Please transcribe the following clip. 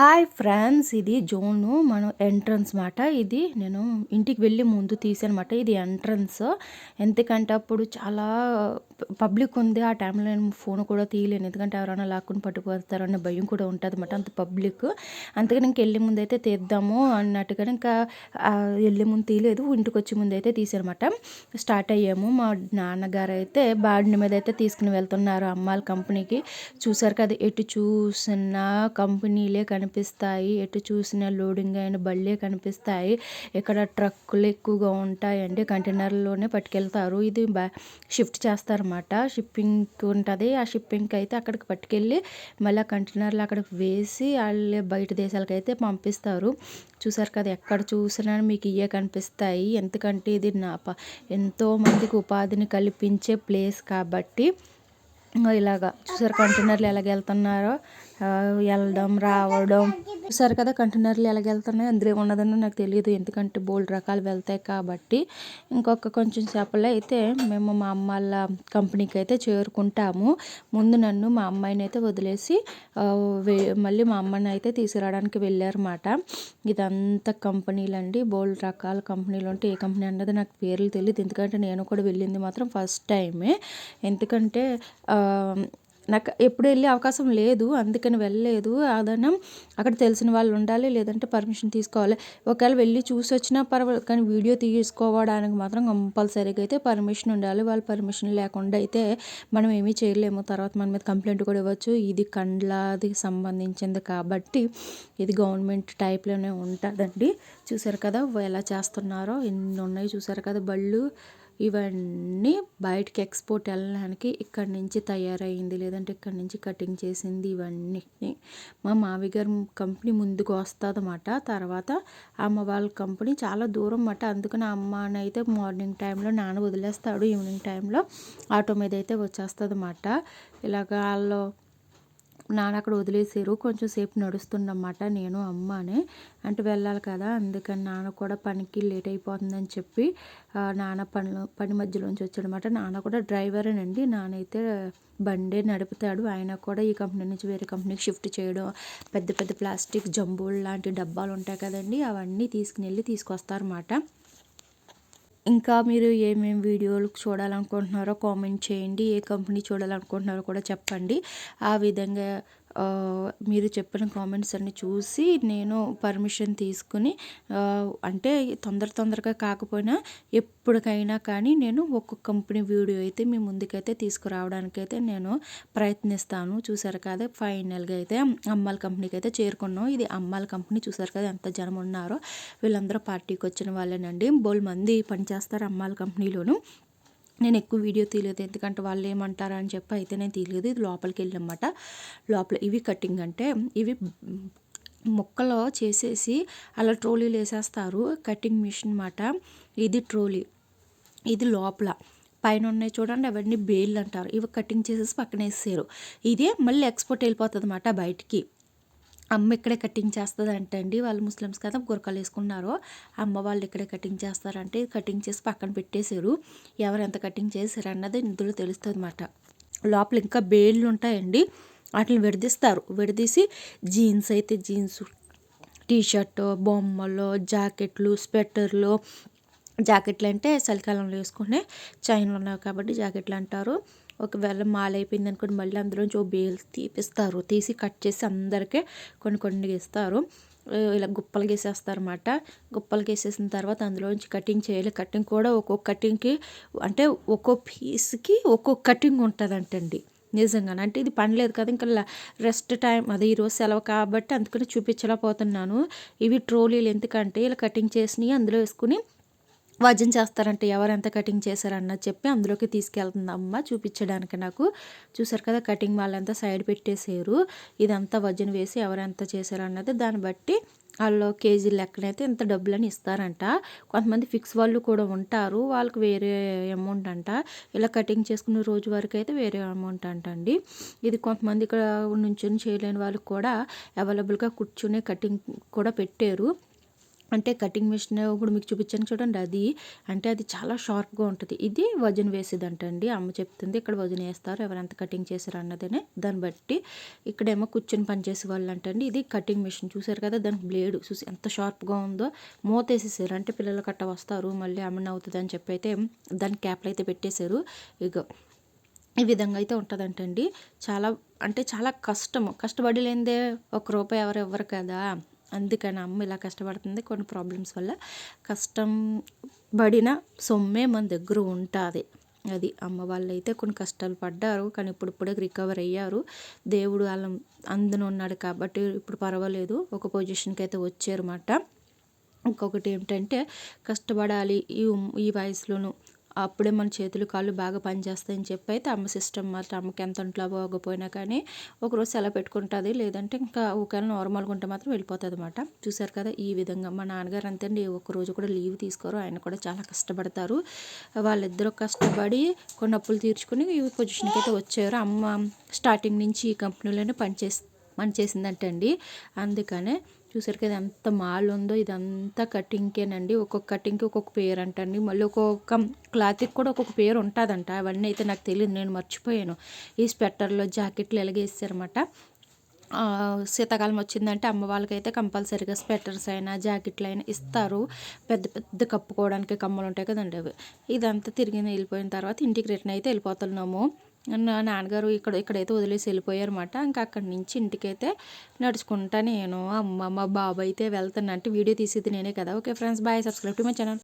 Hi friends ఇది zone మనం entrance మాట. ఇది నేను ఇంటికి వెళ్ళి ముందు తీసానమాట ఇది ఎంట్రన్స్. ఎందుకంటే అప్పుడు చాలా పబ్లిక్ ఉంది ఆ టైంలో నేను ఫోన్ కూడా తీయలేను. ఎందుకంటే ఎవరైనా లాక్కుని పట్టుకుపోతారన్న భయం కూడా ఉంటుంది అనమాట అంత పబ్లిక్. అందుకని ఇంక వెళ్ళే ముందు అయితే తీద్దాము అన్నట్టుగా ఇంకా వెళ్ళే ముందు తీయలేదు ఇంటికి వచ్చే ముందు అయితే తీసానమాట స్టార్ట్ అయ్యాము మా నాన్నగారు అయితే బాడిని మీద అయితే తీసుకుని వెళ్తున్నారు అమ్మాయిల కంపెనీకి చూసారు కదా ఎటు చూసిన కంపెనీలే కనిపిస్తాయి. ఎటు చూసిన లోడింగ్ అయిన బళ్ళే కనిపిస్తాయి. ఇక్కడ ట్రక్కులు ఎక్కువగా ఉంటాయండి కంటైనర్లోనే పట్టుకెళ్తారు. ఇది బా షిఫ్ట్ చేస్తారన్నమాట. షిప్పింగ్ ఉంటుంది. ఆ షిప్పింగ్కి అయితే అక్కడికి పట్టుకెళ్ళి మళ్ళీ కంటైనర్లు అక్కడికి వేసి వాళ్ళే బయట దేశాలకు అయితే పంపిస్తారు. చూసారు కదా ఎక్కడ చూసినా మీకు ఇవే కనిపిస్తాయి. ఎందుకంటే ఇది నా ప ఎంతో మందికి ఉపాధిని కల్పించే ప్లేస్ కాబట్టి ఇలాగా చూసారు కంటైనర్లు ఎలాగ వెళ్తున్నారో. వెళ్ళడం రావడం. చూసారు కదా కంటైనర్లు ఎలాగ వెళ్తున్నాయి అందులో ఉన్నదని నాకు తెలియదు ఎందుకంటే బోల్డ్ రకాలు వెళ్తాయి కాబట్టి. ఇంకొక కొంచెం చేపలు అయితే మేము మా అమ్మ వాళ్ళ కంపెనీకి అయితే చేరుకుంటాము. ముందు నన్ను మా అమ్మాయిని అయితే వదిలేసి వే- మళ్ళీ మా అమ్మని అయితే తీసుకురావడానికి వెళ్ళారన్నమాట. ఇదంతా కంపెనీలు అండి బోల్డ్ రకాల కంపెనీలు ఉంటే ఏ కంపెనీ అన్నది నాకు పేర్లు తెలియదు ఎందుకంటే నేను కూడా వెళ్ళింది మాత్రం ఫస్ట్ టైమే. ఎందుకంటే నాకు ఎప్పుడు వెళ్ళే అవకాశం లేదు అందుకని వెళ్ళలేదు. అదనం అక్కడ తెలిసిన వాళ్ళు ఉండాలి లేదంటే పర్మిషన్ తీసుకోవాలి. ఒకవేళ వెళ్ళి చూసి వచ్చినా పర్వాలేదు కానీ వీడియో తీసుకోవడానికి మాత్రం కంపల్సరీగా అయితే పర్మిషన్ ఉండాలి. వాళ్ళ పర్మిషన్ లేకుండా అయితే మనం ఏమీ చేయలేము. తర్వాత మన మీద కంప్లైంట్ కూడా ఇవ్వచ్చు. ఇది కండ్లాది సంబంధించింది కాబట్టి ఇది గవర్నమెంట్ టైప్లోనే ఉంటుందండి. చూసారు కదా ఎలా చేస్తున్నారో. ఎన్ని ఉన్నాయి చూసారు కదా బళ్ళు. ఇవన్నీ బయటికి ఎక్స్పోర్ట్ వెళ్ళడానికి ఇక్కడి నుంచి తయారైంది. లేదంటే ఇక్కడి నుంచి కటింగ్ చేసింది ఇవన్నీ. మా మావిగారు కంపెనీ ముందుకు వస్తుందన్నమాట. తర్వాత అమ్మ వాళ్ళ కంపెనీ చాలా దూరం అన్నమాట. అందుకని అమ్మ అయితే మార్నింగ్ టైంలో నాన్న వదిలేస్తాడు. ఈవినింగ్ టైంలో ఆటో మీద అయితే వచ్చేస్తుంది అన్నమాట ఇలాగ వాళ్ళు నాన్న అక్కడ వదిలేసారు. కొంచెం సేపు నడుస్తుండమాట నేను అమ్మనే అంటే వెళ్ళాలి కదా అందుకని నాన్న కూడా పనికి లేట్ అయిపోతుందని చెప్పి నాన్న పనిలో పని మధ్యలోంచి వచ్చాడనమాట నాన్న కూడా డ్రైవరేనండి నాన్న అయితే బండే నడుపుతాడు. ఆయన కూడా ఈ కంపెనీ నుంచి వేరే కంపెనీకి షిఫ్ట్ చేయడం పెద్ద పెద్ద ప్లాస్టిక్ జంబూలు లాంటి డబ్బాలు ఉంటాయి కదండి అవన్నీ తీసుకుని వెళ్ళి తీసుకొస్తారన్నమాట. ఇంకా మీరు ఏమేమి వీడియోలు చూడాలనుకుంటున్నారో కామెంట్ చేయండి ఏ కంపెనీ చూడాలనుకుంటున్నారో కూడా చెప్పండి. ఆ విధంగా మీరు చెప్పిన కామెంట్స్ అన్ని చూసి నేను పర్మిషన్ తీసుకుని అంటే తొందర తొందరగా కాకపోయినా ఎప్పటికైనా కానీ నేను ఒక్కొక్క కంపెనీ వీడియో అయితే మీ ముందుకైతే తీసుకురావడానికైతే నేను ప్రయత్నిస్తాను. చూసారు కదా ఫైనల్గా అయితే అమ్మాల కంపెనీకి అయితే చేరుకున్నాం. ఇది అమ్మాల కంపెనీ చూసారు కదా ఎంత జనం ఉన్నారో. వీళ్ళందరూ పార్టీకి వచ్చిన వాళ్ళేనండి. బోల్ మంది పనిచేస్తారు అమ్మాల కంపెనీలోను నేను ఎక్కువ వీడియో తీయలేదు. ఎందుకంటే వాళ్ళు ఏమంటారా అని చెప్పి అయితే నేను తీయలేదు. ఇది లోపలికి వెళ్ళనమాట లోపల ఇవి కటింగ్ అంటే ఇవి ముక్కలో చేసేసి అలా ట్రోలీలు వేసేస్తారు. కటింగ్ మిషన్ మాట ఇది ట్రోలీ. ఇది లోపల. పైన ఉన్నాయి చూడండి అవన్నీ బేళ్ళు అంటారు. ఇవి కటింగ్ చేసేసి పక్కన వేసారు ఇదే మళ్ళీ ఎక్స్పోర్ట్ వెళ్ళిపోతుంది అన్నమాట బయటికి. అమ్మ ఇక్కడే కటింగ్ చేస్తుంది అండి. వాళ్ళు ముస్లిమ్స్ కదా గురకాలు వేసుకున్నారు అమ్మ వాళ్ళు ఇక్కడే కటింగ్ చేస్తారంటే కటింగ్ చేసి పక్కన పెట్టేశారు. ఎవరు ఎంత కటింగ్ చేశారు అన్నది ఇందులో తెలుస్తుంది అన్నమాట లోపల ఇంకా బేళ్ళు ఉంటాయండి. వాటిని విడదీస్తారు. విడదీసి జీన్స్ అయితే జీన్స్ టీషర్టు బొమ్మలు జాకెట్లు స్వెటర్లు జాకెట్లు అంటే చలికాలంలో వేసుకునే చైన్లు ఉన్నాయి కాబట్టి జాకెట్లు అంటారు. ఒకవేళ మాల అయిపోయింది అనుకోండి మళ్ళీ అందులోంచి ఓ బేల్ తీపిస్తారు. తీసి కట్ చేసి అందరికీ కొన్ని కొన్ని ఇస్తారు ఇలా గుప్పలు వేసేస్తారన్నమాట గుప్పలు గీసేసిన తర్వాత అందులోంచి కటింగ్ చేయాలి. కటింగ్ కూడా ఒక్కొక్క కటింగ్కి అంటే ఒక్కో పీస్కి ఒక్కొక్క కటింగ్ ఉంటుందంటండి. నిజంగానే. అంటే ఇది పనిలేదు కదా ఇంకా రెస్ట్ టైం అదే ఈరోజు సెలవు కాబట్టి అందుకని చూపించలేకపోతున్నాను. ఇవి ట్రోలీలు ఎందుకంటే ఇలా కటింగ్ చేసినవి అందులో వేసుకుని వజన్ చేస్తారంటే ఎవరు ఎంత కటింగ్ చేశారన్నది చెప్పి అందులోకి తీసుకెళ్తుంది అమ్మ చూపించడానికి నాకు. చూసారు కదా కటింగ్ వాళ్ళంతా సైడ్ పెట్టేసారు ఇదంతా వజన్ వేసి ఎవరు ఎంత చేశారు అన్నది దాన్ని బట్టి వాళ్ళు కేజీ లెక్కనైతే ఇంత డబ్బులని ఇస్తారంట. కొంతమంది ఫిక్స్ వాళ్ళు కూడా ఉంటారు వాళ్ళకి వేరే అమౌంట్ అంట. ఇలా కటింగ్ చేసుకునే రోజు వరకు అయితే వేరే అమౌంట్ అంట అండి ఇది కొంతమంది ఇక్కడ నుంచొని చేయలేని వాళ్ళకి కూడా అవైలబుల్గా కూర్చునే కటింగ్ కూడా పెట్టారు. అంటే కటింగ్ మిషన్ ఇప్పుడు మీకు చూపించాను చూడండి అది అంటే అది చాలా షార్ప్గా ఉంటుంది. ఇది వజన్ వేసేదంటండి. అమ్మ చెప్తుంది ఇక్కడ వజన్ వేస్తారు ఎవరెంత కటింగ్ చేశారు అన్నదనే దాన్ని బట్టి. ఇక్కడేమో కూర్చొని పనిచేసే వాళ్ళు అంటండి ఇది కటింగ్ మిషన్ చూసారు కదా దానికి బ్లేడ్ చూసి ఎంత షార్ప్గా ఉందో మూత వేసేసారు అంటే పిల్లలు కట్ట వస్తారు మళ్ళీ అమ్మని అవుతుంది అని చెప్పి అయితే దాని క్యాప్లు అయితే పెట్టేశారు. ఇక ఈ విధంగా అయితే ఉంటుందంటండి. చాలా అంటే చాలా కష్టము. కష్టపడి లేనిదే ఒక రూపాయి ఎవరు ఇవ్వరు కదా. అందుకని అమ్మ ఇలా కష్టపడుతుంది కొన్ని ప్రాబ్లమ్స్ వల్ల. కష్టం పడిన సొమ్మే మన దగ్గర ఉంటుంది. అది అమ్మ వాళ్ళు అయితే కొన్ని కష్టాలు పడ్డారు కానీ ఇప్పుడు ఇప్పుడే రికవర్ అయ్యారు. దేవుడు వాళ్ళ అందున ఉన్నాడు కాబట్టి ఇప్పుడు పర్వాలేదు. ఒక పొజిషన్కి అయితే వచ్చారన్నమాట ఇంకొకటి ఏమిటంటే కష్టపడాలి. ఈ ఈ వయసులోనూ అప్పుడే మన చేతులు కాళ్ళు బాగా పనిచేస్తాయని చెప్పి అయితే అమ్మ సిస్టమ్ మాత్రం అమ్మకి ఎంత ఇంట్లో బాగోపోయినా కానీ ఒకరోజు సెలవు పెట్టుకుంటుంది. లేదంటే ఇంకా ఒకవేళ నార్మల్గా ఉంటే మాత్రం వెళ్ళిపోతుంది అనమాట చూసారు కదా ఈ విధంగా మా నాన్నగారు అంతేండి ఒకరోజు కూడా లీవ్ తీసుకోరు. ఆయన కూడా చాలా కష్టపడతారు. వాళ్ళిద్దరూ కష్టపడి కొన్ని అప్పులు తీర్చుకుని ఈ పొజిషన్కి అయితే వచ్చారు. అమ్మ స్టార్టింగ్ నుంచి ఈ కంపెనీలోనే పనిచేసి పనిచేసిందంటండి అందుకనే చూసారు కదా ఎంత మాల్ ఉందో ఇదంతా కటింగ్కేనండి. ఒక్కొక్క కటింగ్కి ఒక్కొక్క పేరు అంటండి మళ్ళీ ఒక్కొక్క క్లాత్కి కూడా ఒక్కొక్క పేరు ఉంటుందంట. అవన్నీ అయితే నాకు తెలియదు నేను మర్చిపోయాను. ఈ స్వెట్టర్లో జాకెట్లు ఎలాగేస్తారన్నమాట శీతాకాలం వచ్చిందంటే అమ్మ వాళ్ళకైతే కంపల్సరీగా స్వెటర్స్ అయినా జాకెట్లు అయినా ఇస్తారు. పెద్ద పెద్ద కప్పుకోవడానికి కమ్మలు ఉంటాయి కదండి అవి. ఇదంతా తిరిగి వెళ్ళిపోయిన తర్వాత ఇంటికి రిటర్న్ అయితే వెళ్ళిపోతున్నాము. నాన్నగారు ఇక్కడ ఇక్కడైతే వదిలేసి వెళ్ళిపోయారన్నమాట. ఇంకా అక్కడి నుంచి ఇంటికైతే నడుచుకుంటా నేను. అమ్మ మా బాబు అయితే వెళ్తున్నా అంటే వీడియో తీసేది నేనే కదా. Okay friends bye. Subscribe to my channel.